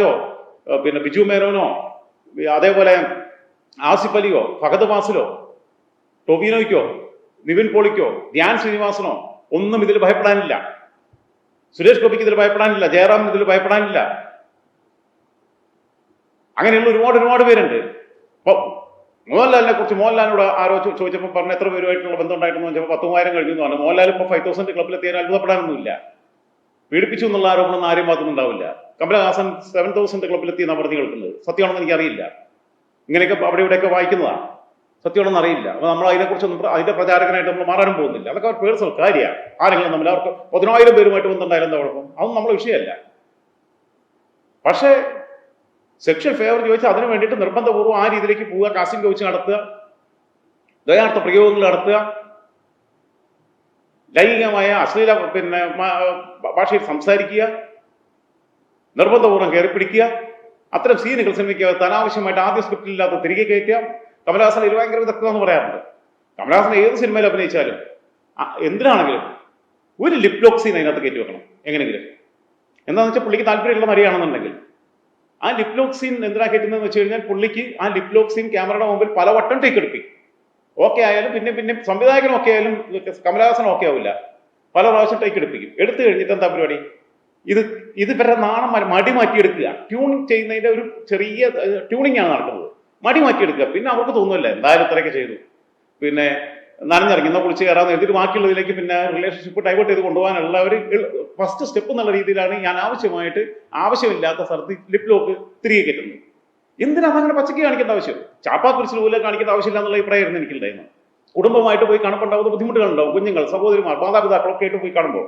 ജോ, ഏഹ് പിന്നെ ബിജു മേനോനോ അതേപോലെ ആസിഫ് അലിയോ ഫഹദ് ഫാസിലോ ടോബിനോയ്ക്കോ നിവിൻ പോളിക്കോ ധ്യാൻ ശ്രീനിവാസനോ ഒന്നും ഇതിൽ ഭയപ്പെടാനില്ല. സുരേഷ് ഗോപിക്ക് ഇതിൽ ഭയപ്പെടാനില്ല ജയറാമിന് ഇതിൽ ഭയപ്പെടാനില്ല. അങ്ങനെയുള്ള ഒരുപാട് ഒരുപാട് പേരുണ്ട്. മോഹൻലാലിനെ കുറിച്ച് മോഹൻലാലിനോട് ആരോ ചോദിച്ചപ്പോൾ പറഞ്ഞ എത്ര പേരുമായിട്ടുള്ള ബന്ധം ഉണ്ടായിട്ടെന്ന് ചോദിച്ചപ്പോൾ പത്ത് മൂവായിരം കഴിഞ്ഞു എന്ന് പറഞ്ഞു. മോഹൻലാൽ ഫൈവ് തൗസൻഡ് ക്ലബിലെത്തിയാൽ അത്ഭുതപ്പെടാനൊന്നുമില്ല പീഡിപ്പിച്ചു എന്നുള്ള ആരോപണം ആരും ഭാഗത്തുനിന്നുണ്ടാവില്ല കമലഹാസൻ സെവൻ തൗസൻഡ് ക്ലബിലെത്തി എന്നാണ് പറഞ്ഞു കേൾക്കുന്നത് സത്യമാണെന്ന് എനിക്കറിയില്ല. ഇങ്ങനെയൊക്കെ അവിടെ ഇവിടെയൊക്കെ വായിക്കുന്നതാണ് സത്യമാണെന്ന് അറിയില്ല. അപ്പൊ നമ്മൾ അതിനെക്കുറിച്ചൊന്നും അതിന്റെ പ്രചാരകനായിട്ട് നമ്മൾ മാറാനും പോകുന്നില്ല. അതൊക്കെ അവർ പേഴ്സണൽ കാര്യമാണ് ആരെങ്കിലും തമ്മിൽ അവർക്ക് പതിനായിരം പേരുമായിട്ട് ബന്ധമുണ്ടായാലും എന്താ കുഴപ്പം? അതൊന്നും നമ്മളെ വിഷയമല്ല. പക്ഷേ സെക്ഷൽ ഫേവർ ചോദിച്ചാൽ അതിനു വേണ്ടിയിട്ട് നിർബന്ധപൂർവം ആ രീതിയിലേക്ക് പോവുക കാസിൻ ചോദിച്ച് നടത്തുക ദയാർത്ഥ പ്രയോഗങ്ങൾ നടത്തുക ലൈംഗികമായ അശ്ലീല പിന്നെ ഭാഷയിൽ സംസാരിക്കുക നിർബന്ധപൂർവം കയറി പിടിക്കുക. അത്തരം സീനുകൾ സിനിമയ്ക്ക് അനാവശ്യമായിട്ട് ആദ്യ സ്ക്രിപ്റ്റിലില്ലാത്ത തിരികെ കയറ്റുക. കമലഹാസൻ ഇത് ഭയങ്കര വിദഗ്ധത എന്ന് പറയാറുണ്ട്. കമലഹാസൻ ഏത് സിനിമയിൽ അഭിനയിച്ചാലും എന്തിനാണെങ്കിലും ഒരു ലിപ്ലോക് സീൻ അതിനകത്ത് കയറ്റി വെക്കണം എങ്ങനെയെങ്കിലും. എന്താണെന്ന് വെച്ചാൽ പുള്ളിക്ക് താല്പര്യമുള്ള നടിയാണെന്നുണ്ടെങ്കിൽ ആ ലിപ്ലോക് സീൻ എന്തിനാ കയറ്റുന്നതെന്ന് വെച്ച് കഴിഞ്ഞാൽ പുള്ളിക്ക് ആ ലിപ്ലോക് സീൻ ക്യാമറയുടെ മുമ്പിൽ പലവട്ടം ടേക്ക് എടുപ്പിക്കും. ഓക്കെ ആയാലും പിന്നെ പിന്നെ സംവിധായകനും ഒക്കെ ആയാലും കമലഹാസൻ ഓക്കെ ആവില്ല. പല പ്രാവശ്യം ടേക്ക് എടുപ്പിക്കും. എടുത്തു കഴിഞ്ഞിട്ട് എന്താ പരിപാടി? ഇത് ഇത് ഇവരുടെ നാണം മടി മാറ്റിയെടുക്കുക ട്യൂണിങ് ചെയ്യുന്നതിന്റെ ഒരു ചെറിയ ട്യൂണിംഗ് ആണ് നടക്കുന്നത്. മടി മാറ്റിയെടുക്കുക പിന്നെ അവർക്ക് തോന്നുമല്ല എന്തായാലും ഇത്രയൊക്കെ ചെയ്തു. പിന്നെ നനഞ്ഞിറങ്ങി. എന്നാൽ കുളിച്ച് കയറാന്ന് എന്നിട്ട് ബാക്കിയുള്ളതിലേക്ക് പിന്നെ റിലേഷൻഷിപ്പ് ഡൈവേർട്ട് ചെയ്ത് കൊണ്ടുപോകാനുള്ള ഒരു ഫസ്റ്റ് സ്റ്റെപ്പ് എന്നുള്ള രീതിയിലാണ് ഞാൻ ആവശ്യമായിട്ട് ആവശ്യമില്ലാത്ത സ്ഥലത്ത് ലിപ് ലോക്ക് തിരികെ കയറ്റുന്നത്. എന്തിനാണ് അങ്ങനെ പച്ചക്ക് കാണിക്കേണ്ട ആവശ്യം? ചാപ്പാക്കുരിശിൽ പോലെ കാണിക്കേണ്ട ആവശ്യമില്ല എന്നുള്ള അഭിപ്രായമായിരുന്നു എനിക്കുണ്ടായിരുന്നു കുടുംബമായിട്ട് പോയി കാണപ്പെടാവുന്ന ബുദ്ധിമുട്ടുകളുണ്ടാവും. കുഞ്ഞുങ്ങൾ സഹോദരിമാർ മാതാപിതാക്കളൊക്കെ ആയിട്ട് പോയി കാണുമ്പോൾ.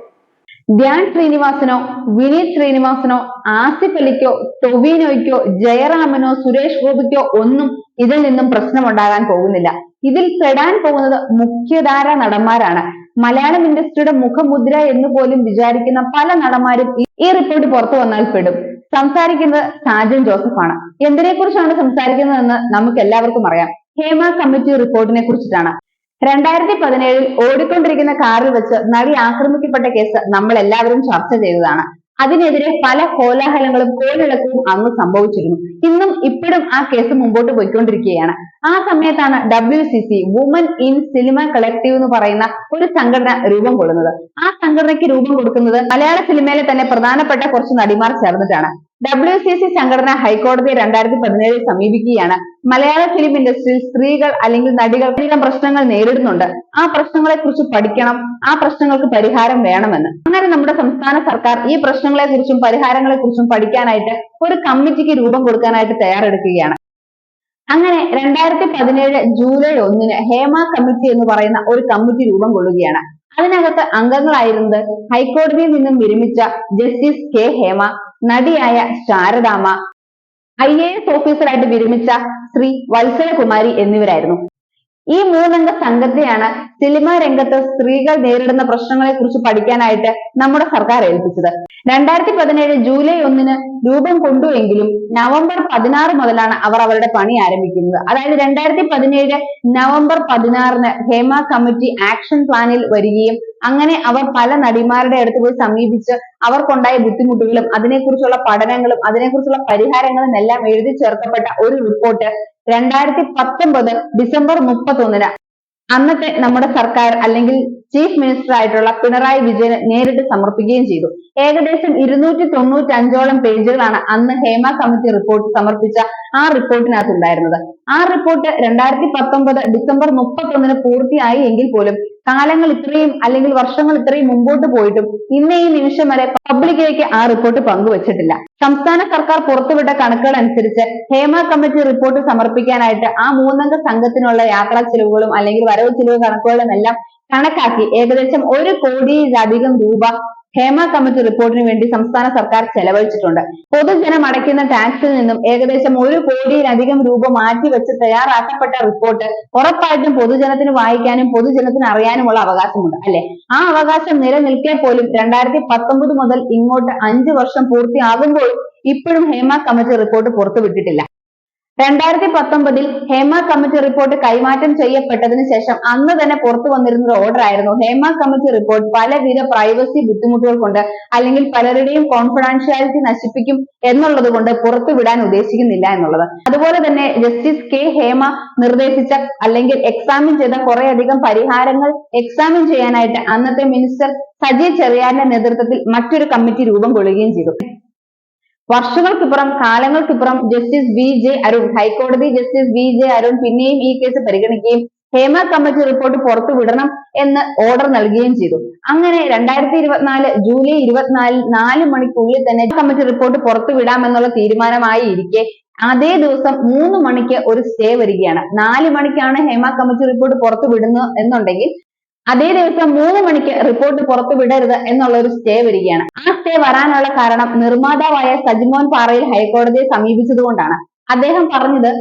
ധ്യാൻ ശ്രീനിവാസനോ വിനീത് ശ്രീനിവാസനോ ആസിഫ് അലിക്കോ ടൊവിനോയ്ക്കോ ജയറാമനോ സുരേഷ് ഗോപിക്കോ ഒന്നും ഇതിൽ നിന്നും പ്രശ്നമുണ്ടാകാൻ പോകുന്നില്ല. ഇതിൽ പെടാൻ പോകുന്നത് മുഖ്യധാര നടന്മാരാണ്. മലയാളം ഇൻഡസ്ട്രിയുടെ മുഖമുദ്ര എന്ന് പോലും വിചാരിക്കുന്ന പല നടന്മാരും ഈ- റിപ്പോർട്ട് പുറത്തു വന്നാൽ പെടും. സംസാരിക്കുന്നത് സാജൻ ജോസഫാണ്. എന്തിനെ കുറിച്ചാണ് സംസാരിക്കുന്നതെന്ന് നമുക്ക് എല്ലാവർക്കും അറിയാം. ഹേമ കമ്മിറ്റി റിപ്പോർട്ടിനെ കുറിച്ചിട്ടാണ്. രണ്ടായിരത്തി പതിനേഴിൽ ഓടിക്കൊണ്ടിരിക്കുന്ന കാറിൽ വെച്ച് നടി ആക്രമിക്കപ്പെട്ട കേസ് നമ്മൾ എല്ലാവരും ചർച്ച ചെയ്തതാണ്. അതിനെതിരെ പല കോലാഹലങ്ങളും കോലിളക്കവും അന്ന് സംഭവിച്ചിരുന്നു. ഇന്നും ഇപ്പോഴും ആ കേസ് മുമ്പോട്ട് പോയിക്കൊണ്ടിരിക്കുകയാണ്. ആ സമയത്താണ് W C C women in cinema collective എന്ന് പറയുന്ന ഒരു സംഘടന രൂപം കൊള്ളുന്നത്. ആ സംഘടനയ്ക്ക് രൂപം കൊടുക്കുന്നത് മലയാള സിനിമയിലെ തന്നെ പ്രധാനപ്പെട്ട കുറച്ച് നടിമാർ ചേർന്നിട്ടാണ്. ഡബ്ല്യു സി സി സംഘടന ഹൈക്കോടതിയെ രണ്ടായിരത്തി പതിനേഴിൽ സമീപിക്കുകയാണ്. മലയാള ഫിലിം ഇൻഡസ്ട്രിയിൽ സ്ത്രീകൾ അല്ലെങ്കിൽ നടികൾ അധികം പ്രശ്നങ്ങൾ നേരിടുന്നുണ്ട്. ആ പ്രശ്നങ്ങളെ കുറിച്ച് പഠിക്കണം. ആ പ്രശ്നങ്ങൾക്ക് പരിഹാരം വേണമെന്ന്. അങ്ങനെ നമ്മുടെ സംസ്ഥാന സർക്കാർ ഈ പ്രശ്നങ്ങളെ കുറിച്ചും പരിഹാരങ്ങളെ കുറിച്ചും പഠിക്കാനായിട്ട് ഒരു കമ്മിറ്റിക്ക് രൂപം കൊടുക്കാനായിട്ട് തയ്യാറെടുക്കുകയാണ്. അങ്ങനെ രണ്ടായിരത്തി പതിനേഴ് ജൂലൈ ഒന്നിന് ഹേമ കമ്മിറ്റി എന്ന് പറയുന്ന ഒരു കമ്മിറ്റി രൂപം കൊള്ളുകയാണ്. അതിനകത്ത് അംഗങ്ങളായിരുന്നത് ഹൈക്കോടതിയിൽ നിന്നും വിരമിച്ച ജസ്റ്റിസ് കെ ഹേമ നടിയായ ശാരദാമ്മ എ എസ് ഓഫീസറായിട്ട് വിരമിച്ച ശ്രീ വത്സല കുമാരി എന്നിവരായിരുന്നു. ഈ മൂന്നംഗ സംഘത്തെയാണ് സിനിമാ രംഗത്ത് സ്ത്രീകൾ നേരിടുന്ന പ്രശ്നങ്ങളെ കുറിച്ച് പഠിക്കാനായിട്ട് നമ്മുടെ സർക്കാർ ഏൽപ്പിച്ചത്. രണ്ടായിരത്തി പതിനേഴ് ജൂലൈ ഒന്നിന് രൂപം കൊണ്ടു എങ്കിലും നവംബർ പതിനാറ് മുതലാണ് അവർ അവരുടെ പണി ആരംഭിക്കുന്നത്. അതായത് രണ്ടായിരത്തി പതിനേഴ് നവംബർ പതിനാറിന് ഹേമ കമ്മിറ്റി ആക്ഷൻ പ്ലാനിൽ വരികയും അങ്ങനെ അവർ പല നടിമാരുടെ അടുത്ത് പോയി സമീപിച്ച് അവർക്കുണ്ടായ ബുദ്ധിമുട്ടുകളും അതിനെക്കുറിച്ചുള്ള പഠനങ്ങളും അതിനെക്കുറിച്ചുള്ള പരിഹാരങ്ങളും എല്ലാം എഴുതി ചേർക്കപ്പെട്ട ഒരു റിപ്പോർട്ട് രണ്ടായിരത്തി പത്തൊമ്പത് ഡിസംബർ മുപ്പത്തൊന്നിന് അന്നത്തെ നമ്മുടെ സർക്കാർ അല്ലെങ്കിൽ ചീഫ് മിനിസ്റ്റർ ആയിട്ടുള്ള പിണറായി വിജയന് നേരിട്ട് സമർപ്പിക്കുകയും ചെയ്തു. ഏകദേശം ഇരുന്നൂറ്റി തൊണ്ണൂറ്റി അഞ്ചോളം പേജുകളാണ് അന്ന് ഹേമ കമ്മിറ്റി റിപ്പോർട്ട് സമർപ്പിച്ച ആ റിപ്പോർട്ടിനകത്ത് ഉണ്ടായിരുന്നത് ആ റിപ്പോർട്ട് രണ്ടായിരത്തി പത്തൊമ്പത് ഡിസംബർ മുപ്പത്തൊന്നിന് പൂർത്തിയായി എങ്കിൽ പോലും കാലങ്ങൾ ഇത്രയും അല്ലെങ്കിൽ വർഷങ്ങൾ ഇത്രയും മുമ്പോട്ട് പോയിട്ടും ഇന്ന് ഈ നിമിഷം വരെ പബ്ലിക്കിലേക്ക് ആ റിപ്പോർട്ട് പങ്കുവച്ചിട്ടില്ല. സംസ്ഥാന സർക്കാർ പുറത്തുവിട്ട കണക്കുകൾ അനുസരിച്ച് ഹേമ കമ്മിറ്റി റിപ്പോർട്ട് സമർപ്പിക്കാനായിട്ട് ആ മൂന്നംഗ സംഘത്തിനുള്ള യാത്രാ ചിലവുകളും അല്ലെങ്കിൽ വരവ് ചിലവ് കണക്കുകളും എല്ലാം കണക്കാക്കി ഏകദേശം ഒരു കോടിയിലധികം രൂപ ഹേമ കമ്മിറ്റി റിപ്പോർട്ടിന് വേണ്ടി സംസ്ഥാന സർക്കാർ ചെലവഴിച്ചിട്ടുണ്ട്. പൊതുജനം അടയ്ക്കുന്ന ടാക്സിൽ നിന്നും ഏകദേശം ഒരു കോടിയിലധികം രൂപ മാറ്റിവെച്ച് തയ്യാറാക്കപ്പെട്ട റിപ്പോർട്ട് ഉറപ്പായിട്ടും പൊതുജനത്തിന് വായിക്കാനും പൊതുജനത്തിന് അറിയാനുമുള്ള അവകാശമുണ്ട് അല്ലെ? ആ അവകാശം നിലനിൽക്കെ പോലും രണ്ടായിരത്തി പത്തൊമ്പത് മുതൽ ഇങ്ങോട്ട് അഞ്ചു വർഷം പൂർത്തിയാകുമ്പോൾ ഇപ്പോഴും ഹേമ കമ്മിറ്റി റിപ്പോർട്ട് പുറത്തുവിട്ടിട്ടില്ല. രണ്ടായിരത്തി പത്തൊമ്പതിൽ ഹേമ കമ്മിറ്റി റിപ്പോർട്ട് കൈമാറ്റം ചെയ്യപ്പെട്ടതിന് ശേഷം അന്ന് തന്നെ പുറത്തു വന്നിരുന്ന ഒരു ഓർഡർ ആയിരുന്നു. ഹേമ കമ്മിറ്റി റിപ്പോർട്ട് പലവിധ പ്രൈവസി ബുദ്ധിമുട്ടുകൾ കൊണ്ട് അല്ലെങ്കിൽ പലരുടെയും കോൺഫിഡൻഷ്യാലിറ്റി നശിപ്പിക്കും എന്നുള്ളത് കൊണ്ട് പുറത്തുവിടാൻ ഉദ്ദേശിക്കുന്നില്ല എന്നുള്ളത്. അതുപോലെ തന്നെ ജസ്റ്റിസ് കെ ഹേമ നിർദ്ദേശിച്ച അല്ലെങ്കിൽ എക്സാമിൻ ചെയ്ത കുറേയധികം പരിഹാരങ്ങൾ എക്സാമിൻ ചെയ്യാനായിട്ട് അന്നത്തെ മിനിസ്റ്റർ സജി ചെറിയാന്റെ നേതൃത്വത്തിൽ മറ്റൊരു കമ്മിറ്റി രൂപം കൊള്ളുകയും ചെയ്തു. വർഷങ്ങൾക്കിപ്പുറം കാലങ്ങൾക്കിപ്പുറം ജസ്റ്റിസ് വി ജെ അരുൺ ഹൈക്കോടതി ജസ്റ്റിസ് വി ജെ അരുൺ പിന്നെയും ഈ കേസ് പരിഗണിക്കുകയും ഹേമ കമ്മിറ്റി റിപ്പോർട്ട് പുറത്തുവിടണം എന്ന് ഓർഡർ നൽകുകയും ചെയ്തു. അങ്ങനെ രണ്ടായിരത്തി ഇരുപത്തിനാല് ജൂലൈ ഇരുപത്തിനാലിൽ നാല് മണിക്കുള്ളിൽ തന്നെ കമ്മിറ്റി റിപ്പോർട്ട് പുറത്തുവിടാമെന്നുള്ള തീരുമാനമായി ഇരിക്കെ അതേ ദിവസം മൂന്ന് മണിക്ക് ഒരു സ്റ്റേ വരികയാണ്. നാല് മണിക്കാണ് ഹേമ കമ്മിറ്റി റിപ്പോർട്ട് പുറത്തു വിടുന്നത് എന്നുണ്ടെങ്കിൽ അതേ ദിവസം മൂന്ന് മണിക്ക് റിപ്പോർട്ട് പുറത്തു വിടരുത് എന്നുള്ള ഒരു സ്റ്റേ വരികയാണ്. ആ സ്റ്റേ വരാനുള്ള കാരണം നിർമ്മാതാവായ സജിമോൻ പാറയിൽ ഹൈക്കോടതിയെ സമീപിച്ചതുകൊണ്ടാണ്. അദ്ദേഹം പറഞ്ഞത്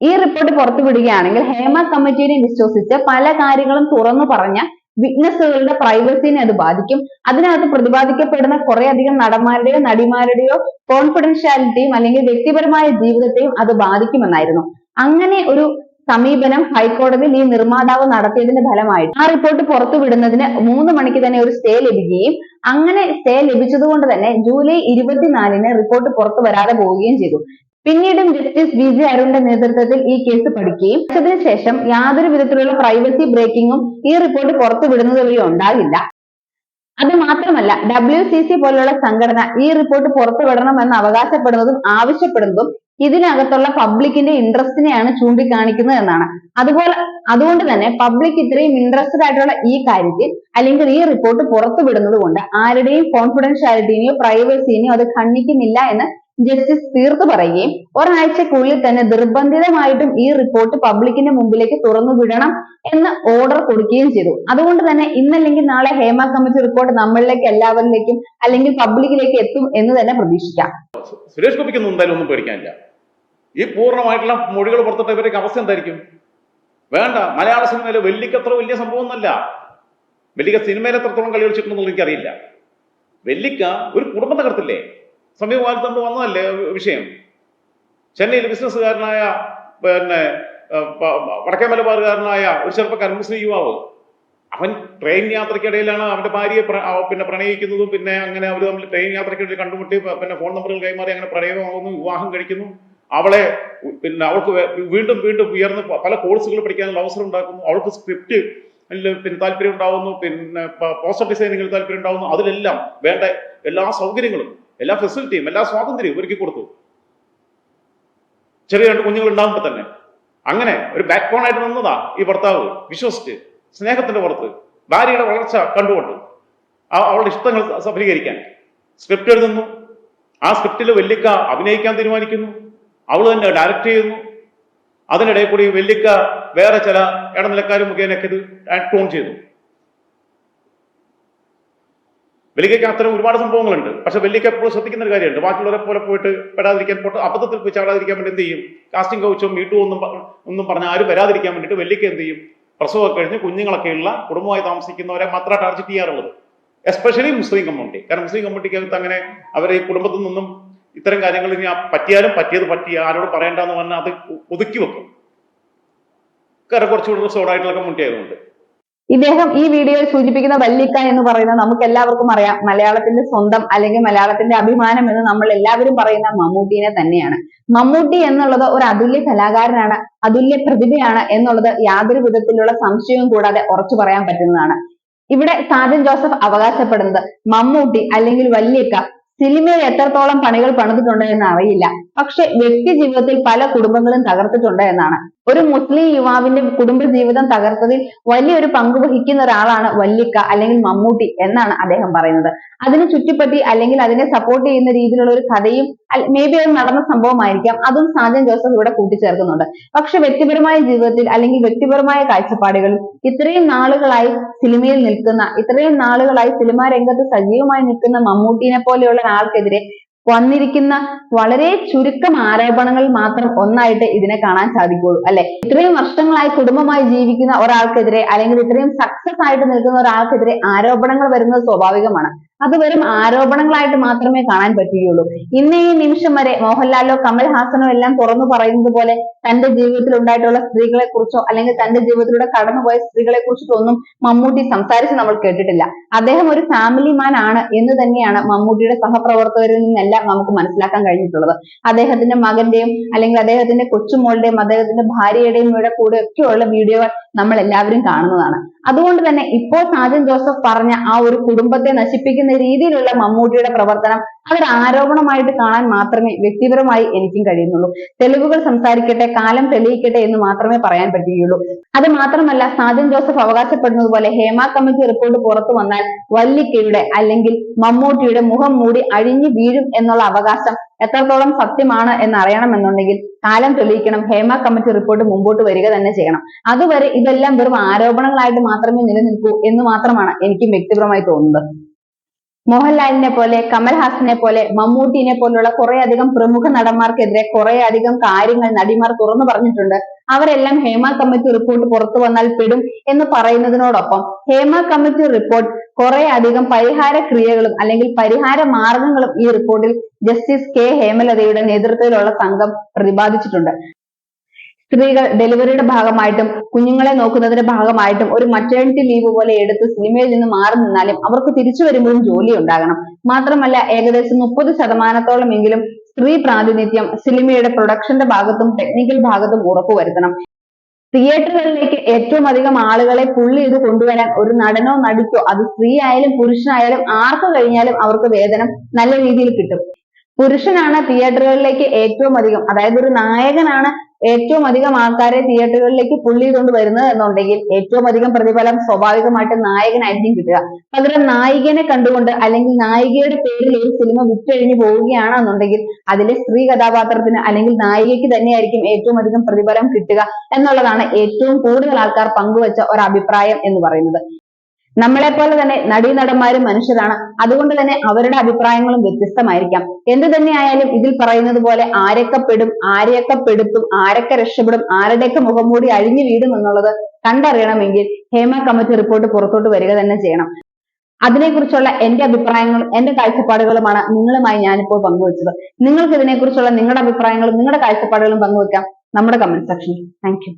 ഈ റിപ്പോർട്ട് പുറത്തു വിടുകയാണെങ്കിൽ ഹേമ കമ്മിറ്റിയെ വിശ്വസിച്ച് പല കാര്യങ്ങളും തുറന്നു പറഞ്ഞ വിറ്റ്നസ്സുകളുടെ പ്രൈവസിനെ അത് ബാധിക്കും. അതിനകത്ത് പ്രതിപാദിക്കപ്പെടുന്ന കുറെ അധികം നടന്മാരുടെയോ നടിമാരുടെയോ കോൺഫിഡൻഷ്യാലിറ്റിയും അല്ലെങ്കിൽ വ്യക്തിപരമായ ജീവിതത്തെയും അത് ബാധിക്കുമെന്നായിരുന്നു. അങ്ങനെ ഒരു സമീപനം ഹൈക്കോടതിയിൽ ഈ നിർമ്മാതാവ് നടത്തിയതിന്റെ ഫലമായിട്ട് ആ റിപ്പോർട്ട് പുറത്തുവിടുന്നതിന് മൂന്ന് മണിക്ക് തന്നെ ഒരു സ്റ്റേ ലഭിക്കുകയും അങ്ങനെ സ്റ്റേ ലഭിച്ചതുകൊണ്ട് തന്നെ ജൂലൈ ഇരുപത്തിനാലിന് റിപ്പോർട്ട് പുറത്തു വരാതെ പോവുകയും ചെയ്തു. പിന്നീടും ജസ്റ്റിസ് വി ജെ അരുണിന്റെ നേതൃത്വത്തിൽ ഈ കേസ് പഠിക്കുകയും അതിനു ശേഷം യാതൊരു വിധത്തിലുള്ള പ്രൈവസി ബ്രേക്കിങ്ങും ഈ റിപ്പോർട്ട് പുറത്തുവിടുന്നത് വഴി ഉണ്ടാകില്ല. അത് മാത്രമല്ല ഡബ്ല്യു സി സി പോലുള്ള സംഘടന ഈ റിപ്പോർട്ട് പുറത്തുവിടണമെന്ന് അവകാശപ്പെടുന്നതും ആവശ്യപ്പെടുന്നതും ഇതിനകത്തുള്ള പബ്ലിക്കിന്റെ ഇൻട്രസ്റ്റിനെയാണ് ചൂണ്ടിക്കാണിക്കുന്നത് എന്നാണ്. അതുപോലെ അതുകൊണ്ട് തന്നെ പബ്ലിക് ഇത്രയും ഇൻട്രസ്റ്റഡ് ആയിട്ടുള്ള ഈ കാര്യത്തിൽ അല്ലെങ്കിൽ ഈ റിപ്പോർട്ട് പുറത്തുവിടുന്നത് കൊണ്ട് ആരുടെയും കോൺഫിഡൻഷ്യാലിറ്റിനെയോ പ്രൈവസിനെയോ അത് ഖണ്ഡിക്കുന്നില്ല എന്ന് ജസ്റ്റിസ് തീർത്തു പറയുകയും ഒരാഴ്ചക്കുള്ളിൽ തന്നെ നിർബന്ധിതമായിട്ടും ഈ റിപ്പോർട്ട് പബ്ലിക്കിന്റെ മുമ്പിലേക്ക് തുറന്നു വിടണം എന്ന് ഓർഡർ കൊടുക്കുകയും ചെയ്തു. അതുകൊണ്ട് തന്നെ ഇന്നല്ലെങ്കിൽ നാളെ ഹേമ കമ്മിറ്റി റിപ്പോർട്ട് നമ്മളിലേക്ക് എല്ലാവരിലേക്കും അല്ലെങ്കിൽ പബ്ലിക്കിലേക്ക് എത്തും എന്ന് തന്നെ പ്രതീക്ഷിക്കാം. സുരേഷ് ഗോപിക്കൊന്നും എന്തായാലും ഒന്നും പേടിക്കാനില്ല. ഈ പൂർണമായിട്ടുള്ള മൊഴികൾ പുറത്തിട്ട് ഇവർക്ക് അവസ്ഥ എന്തായിരിക്കും? വേണ്ട. മലയാള സിനിമയിൽ വെല്ലിക്കത്ര വലിയ സംഭവമൊന്നുമല്ല. വെല്ലിക്ക സിനിമയിൽ എത്രത്തോളം കളി കളിച്ചിട്ടുണ്ടെന്നുള്ള എനിക്കറിയില്ല. വെല്ലിക്ക ഒരു കുടുംബം തകർത്തില്ലേ? സമീപകാലത്ത് നമ്മൾ വന്നതല്ലേ വിഷയം? ചെന്നൈയിൽ ബിസിനസ്സുകാരനായ പിന്നെ വടക്കേ മലബാറുകാരനായ ഒരു ചെറുപ്പക്കാരൻ മുസ്ലിം യുവാവ്. അവൻ ട്രെയിൻ യാത്രക്കിടയിലാണ് അവന്റെ ഭാര്യയെ പിന്നെ പ്രണയിക്കുന്നതും പിന്നെ അങ്ങനെ അവർ തമ്മിൽ ട്രെയിൻ യാത്രക്കിടയിൽ കണ്ടുമുട്ടി പിന്നെ ഫോൺ നമ്പറുകൾ കൈമാറി അങ്ങനെ പ്രണയമാകുന്നു വിവാഹം കഴിക്കുന്നു. അവളെ പിന്നെ അവൾക്ക് വീണ്ടും വീണ്ടും ഉയർന്ന് പല കോഴ്സുകൾ പഠിക്കാനുള്ള അവസരം ഉണ്ടാക്കുന്നു. അവൾക്ക് സ്ക്രിപ്റ്റ് പിന്നെ താല്പര്യം ഉണ്ടാവുന്നു. പിന്നെ പോസ്റ്റർ ഡിസൈനിങ്ങിൽ താല്പര്യം ഉണ്ടാവുന്നു. അതിലെല്ലാം വേണ്ട എല്ലാ സൗകര്യങ്ങളും എല്ലാ ഫെസിലിറ്റിയും എല്ലാ സ്വാതന്ത്ര്യവും ഒരുക്കി കൊടുത്തു. ചെറിയ രണ്ട് കുഞ്ഞുങ്ങൾ ഉണ്ടാകുമ്പോൾ തന്നെ. അങ്ങനെ ഒരു ബാക്ക് ബോൺ ആയിട്ട് നിന്നതാ ഈ ഭർത്താവ്. വിശ്വസിച്ച് സ്നേഹത്തിന്റെ പുറത്ത്. ഭാര്യയുടെ വളർച്ച കണ്ടുകൊണ്ട്. അവളുടെ ഇഷ്ടങ്ങൾ സഫലീകരിക്കാൻ സ്ക്രിപ്റ്റ് എഴുതുന്നു. ആ സ്ക്രിപ്റ്റിൽ വെല്ലിക്ക അഭിനയിക്കാൻ തീരുമാനിക്കുന്നു. അവൾ തന്നെ ഡയറക്റ്റ് ചെയ്യുന്നു. അതിനിടയിൽ കൂടി വെല്ലിക്ക വേറെ ചില ഇടനിലക്കാരും മുഖേനൊക്കെ ഇത് ടോൺ ചെയ്തു. വെല്ലിക്കയ്ക്ക് അത്തരം ഒരുപാട് സംഭവങ്ങളുണ്ട്. പക്ഷെ വെല്ലിക്ക എപ്പോഴും ശ്രദ്ധിക്കുന്ന ഒരു കാര്യമുണ്ട്. ബാക്കിയുള്ളവരെ പോലെ പോയിട്ട് പെടാതിരിക്കാൻ പോട്ട് അബദ്ധത്തിൽ പോയി ചാടാതിരിക്കാൻ വേണ്ടി എന്ത് ചെയ്യും? കാസ്റ്റിംഗ് കൗച്ചോ മീറ്റോ ഒന്നും ഒന്നും പറഞ്ഞ ആരും വരാതിരിക്കാൻ വേണ്ടിയിട്ട് വെല്ലിക്ക എന്ത് ചെയ്യും? പ്രസവമൊക്കെ കഴിഞ്ഞ് കുഞ്ഞുങ്ങളൊക്കെയുള്ള കുടുംബമായി താമസിക്കുന്നവരെ മാത്രം ടാർജറ്റ് ചെയ്യാറുള്ളത്. എസ്പെഷ്യലി മുസ്ലിം കമ്മ്യൂണിറ്റി കാരണം മുസ്ലിം കമ്മ്യൂണിറ്റിക്ക് അകത്ത് അങ്ങനെ അവരെ ഈ കുടുംബത്തിൽ നിന്നും ഇത്തരം കാര്യങ്ങൾ ഇനി പറ്റിയാലും പറ്റിയത് പറ്റി ആരോട് പറയണ്ടെന്ന് പറഞ്ഞാൽ അത് ഒതുക്കി വെക്കും. കാരണം കുറച്ചുകൂടി സോഡായിട്ടുള്ള ആയതുകൊണ്ട് ഇദ്ദേഹം ഈ വീഡിയോയിൽ സൂചിപ്പിക്കുന്ന വല്ലിക്ക എന്ന് പറയുന്നത് നമുക്ക് എല്ലാവർക്കും അറിയാം. മലയാളത്തിന്റെ സ്വന്തം അല്ലെങ്കിൽ മലയാളത്തിന്റെ അഭിമാനം എന്ന് നമ്മൾ എല്ലാവരും പറയുന്ന മമ്മൂട്ടിനെ തന്നെയാണ്. മമ്മൂട്ടി എന്നുള്ളത് ഒരു അതുല്യ കലാകാരനാണ് അതുല്യ പ്രതിഭയാണ് എന്നുള്ളത് യാതൊരു വിധത്തിലുള്ള സംശയവും കൂടാതെ ഉറച്ചു പറയാൻ പറ്റുന്നതാണ്. ഇവിടെ സാജൻ ജോസഫ് അവകാശപ്പെടുന്നത് മമ്മൂട്ടി അല്ലെങ്കിൽ വല്യക്ക സിനിമയിൽ എത്രത്തോളം പണികൾ പണിതിട്ടുണ്ട് എന്ന് അറിയില്ല പക്ഷെ വ്യക്തി ജീവിതത്തിൽ പല കുടുംബങ്ങളും തകർത്തിട്ടുണ്ട് എന്നാണ്. ഒരു മുസ്ലിം യുവാവിന്റെ കുടുംബ ജീവിതം തകർത്തതിൽ വലിയൊരു പങ്ക് വഹിക്കുന്ന ഒരാളാണ് വല്ലിക്ക അല്ലെങ്കിൽ മമ്മൂട്ടി എന്നാണ് അദ്ദേഹം പറയുന്നത്. അതിനെ ചുറ്റിപ്പറ്റി അല്ലെങ്കിൽ അതിനെ സപ്പോർട്ട് ചെയ്യുന്ന രീതിയിലുള്ള ഒരു കഥയും മേ ബി അത് നടന്ന സംഭവമായിരിക്കാം. അതും സാജൻ ജോസഫ് ഇവിടെ കൂട്ടിച്ചേർക്കുന്നുണ്ട്. പക്ഷെ വ്യക്തിപരമായ ജീവിതത്തിൽ അല്ലെങ്കിൽ വ്യക്തിപരമായ കാഴ്ചപ്പാടുകളിൽ ഇത്രയും നാളുകളായി സിനിമയിൽ നിൽക്കുന്ന ഇത്രയും നാളുകളായി സിനിമാ രംഗത്ത് സജീവമായി നിൽക്കുന്ന മമ്മൂട്ടിനെ പോലെയുള്ള ഒരാൾക്കെതിരെ വന്നിരിക്കുന്ന വളരെ ചുരുക്കം ആരോപണങ്ങൾ മാത്രം ഒന്നായിട്ട് ഇതിനെ കാണാൻ സാധിക്കുള്ളൂ അല്ലെ? ഇത്രയും വർഷങ്ങളായി കുടുംബമായി ജീവിക്കുന്ന ഒരാൾക്കെതിരെ അല്ലെങ്കിൽ ഇത്രയും സക്സസ് ആയിട്ട് നിൽക്കുന്ന ഒരാൾക്കെതിരെ ആരോപണങ്ങൾ വരുന്നത് സ്വാഭാവികമാണ്. അത് വെറും ആരോപണങ്ങളായിട്ട് മാത്രമേ കാണാൻ പറ്റുകയുള്ളൂ. ഇന്ന് ഈ നിമിഷം വരെ മോഹൻലാലോ കമൽഹാസനോ എല്ലാം തുറന്നു പറയുന്നത് പോലെ തന്റെ ജീവിതത്തിൽ ഉണ്ടായിട്ടുള്ള സ്ത്രീകളെ കുറിച്ചോ അല്ലെങ്കിൽ തന്റെ ജീവിതത്തിലൂടെ കടന്നുപോയ സ്ത്രീകളെ കുറിച്ചിട്ടോ ഒന്നും മമ്മൂട്ടി സംസാരിച്ച് നമ്മൾ കേട്ടിട്ടില്ല. അദ്ദേഹം ഒരു ഫാമിലി മാൻ ആണ് എന്ന് തന്നെയാണ് മമ്മൂട്ടിയുടെ സഹപ്രവർത്തകരിൽ നിന്നെല്ലാം നമുക്ക് മനസ്സിലാക്കാൻ കഴിഞ്ഞിട്ടുള്ളത്. അദ്ദേഹത്തിന്റെ മകന്റെയും അല്ലെങ്കിൽ അദ്ദേഹത്തിന്റെ കൊച്ചുമോളുടെയും അദ്ദേഹത്തിന്റെ ഭാര്യയുടെയും ഇവിടെ കൂടെ ഒക്കെയുള്ള വീഡിയോകൾ നമ്മൾ എല്ലാവരും കാണുന്നതാണ്. അതുകൊണ്ട് തന്നെ ഇപ്പോൾ സാജൻ ജോസഫ് പറഞ്ഞ ആ ഒരു കുടുംബത്തെ നശിപ്പിക്കുന്ന രീതിയിലുള്ള മമ്മൂട്ടിയുടെ പ്രവർത്തനം അതൊരു ആരോപണമായിട്ട് കാണാൻ മാത്രമേ വ്യക്തിപരമായി എനിക്കും കഴിയുന്നുള്ളൂ. തെളിവുകൾ സംസാരിക്കട്ടെ കാലം തെളിയിക്കട്ടെ എന്ന് മാത്രമേ പറയാൻ പറ്റുകയുള്ളൂ. അത് മാത്രമല്ല സാജൻ ജോസഫ് അവകാശപ്പെടുന്നത് പോലെ ഹേമ കമ്മിറ്റി റിപ്പോർട്ട് പുറത്തു വന്നാൽ വല്ലിക്കയുടെ അല്ലെങ്കിൽ മമ്മൂട്ടിയുടെ മുഖം മൂടി അഴിഞ്ഞു വീഴും എന്നുള്ള അവകാശം എത്രത്തോളം സത്യമാണ് എന്ന് അറിയണമെന്നുണ്ടെങ്കിൽ കാലം തെളിയിക്കണം ഹേമ കമ്മിറ്റി റിപ്പോർട്ട് മുമ്പോട്ട് വരിക തന്നെ ചെയ്യണം. അതുവരെ ഇതെല്ലാം വെറും ആരോപണങ്ങളായിട്ട് മാത്രമേ നിലനിൽക്കൂ എന്ന് മാത്രമാണ് എനിക്കും വ്യക്തിപരമായി തോന്നുന്നത്. മോഹൻലാലിനെ പോലെ കമൽഹാസനെ പോലെ മമ്മൂട്ടിനെ പോലുള്ള കുറെ അധികം പ്രമുഖ നടന്മാർക്കെതിരെ കുറെ അധികം കാര്യങ്ങൾ നടിമാർ തുറന്നു പറഞ്ഞിട്ടുണ്ട്. അവരെല്ലാം ഹേമ കമ്മിറ്റി റിപ്പോർട്ട് പുറത്തു വന്നാൽ പെടും എന്ന് പറയുന്നതിനോടൊപ്പം ഹേമ കമ്മിറ്റി റിപ്പോർട്ട് കുറെ അധികം പരിഹാര ക്രിയകളും അല്ലെങ്കിൽ പരിഹാര മാർഗങ്ങളും ഈ റിപ്പോർട്ടിൽ ജസ്റ്റിസ് കെ. ഹേമലതയുടെ നേതൃത്വത്തിലുള്ള സംഘം പ്രതിപാദിച്ചിട്ടുണ്ട്. സ്ത്രീകൾ ഡെലിവറിയുടെ ഭാഗമായിട്ടും കുഞ്ഞുങ്ങളെ നോക്കുന്നതിന്റെ ഭാഗമായിട്ടും ഒരു മറ്റേണിറ്റി ലീവ് പോലെ എടുത്ത് സിനിമയിൽ നിന്ന് മാറി നിന്നാലും അവർക്ക് തിരിച്ചു വരുമ്പോഴും ജോലി ഉണ്ടാകണം. മാത്രമല്ല ഏകദേശം മുപ്പത് ശതമാനത്തോളം എങ്കിലും സ്ത്രീ പ്രാതിനിധ്യം സിനിമയുടെ പ്രൊഡക്ഷന്റെ ഭാഗത്തും ടെക്നിക്കൽ ഭാഗത്തും ഉറപ്പുവരുത്തണം തിയേറ്ററുകളിലേക്ക് ഏറ്റവും അധികം ആളുകളെ പുള്ളി ഇത് കൊണ്ടുവരാൻ ഒരു നടനോ നടിക്കോ അത് സ്ത്രീ ആയാലും പുരുഷനായാലും ആർക്ക് കഴിഞ്ഞാലും അവർക്ക് വേതനം നല്ല രീതിയിൽ കിട്ടും. പുരുഷനാണ് തിയേറ്ററുകളിലേക്ക് ഏറ്റവും അധികം അതായത് ഒരു നായകനാണ് ഏറ്റവും അധികം ആൾക്കാരെ തിയേറ്ററുകളിലേക്ക് പുള്ളി കൊണ്ട് വരുന്നത് എന്നുണ്ടെങ്കിൽ ഏറ്റവും അധികം പ്രതിഫലം സ്വാഭാവികമായിട്ട് നായകനായിരിക്കും കിട്ടുക. പകരം നായികനെ കണ്ടുകൊണ്ട് അല്ലെങ്കിൽ നായികയുടെ പേരിൽ ഒരു സിനിമ വിറ്റഴിഞ്ഞു പോവുകയാണെന്നുണ്ടെങ്കിൽ അതിലെ സ്ത്രീ കഥാപാത്രത്തിന് അല്ലെങ്കിൽ നായികയ്ക്ക് തന്നെയായിരിക്കും ഏറ്റവും അധികം പ്രതിഫലം കിട്ടുക എന്നുള്ളതാണ് ഏറ്റവും കൂടുതൽ ആൾക്കാർ പങ്കുവച്ച ഒരു അഭിപ്രായം എന്ന് പറയുന്നത്. നമ്മളെ പോലെ തന്നെ നടീനടന്മാരും മനുഷ്യരാണ്. അതുകൊണ്ട് തന്നെ അവരുടെ അഭിപ്രായങ്ങളും വ്യത്യസ്തമായിരിക്കാം. എന്ത് തന്നെയായാലും ഇതിൽ പറയുന്നത് പോലെ ആരൊക്കെ പെടും ആരെയൊക്കെ പെടുത്തും ആരൊക്കെ രക്ഷപ്പെടും ആരുടെയൊക്കെ മുഖംമൂടി അഴിഞ്ഞു വീടും എന്നുള്ളത് കണ്ടറിയണമെങ്കിൽ ഹേമ കമ്മിറ്റി റിപ്പോർട്ട് പുറത്തോട്ട് വരിക തന്നെ ചെയ്യണം. അതിനെക്കുറിച്ചുള്ള എന്റെ അഭിപ്രായങ്ങളും എന്റെ കാഴ്ചപ്പാടുകളുമാണ് നിങ്ങളുമായി ഞാനിപ്പോൾ പങ്കുവച്ചത്. നിങ്ങൾക്ക് ഇതിനെക്കുറിച്ചുള്ള നിങ്ങളുടെ അഭിപ്രായങ്ങളും നിങ്ങളുടെ കാഴ്ചപ്പാടുകളും പങ്കുവെക്കാം നമ്മുടെ കമന്റ് സെക്ഷനിൽ താങ്ക്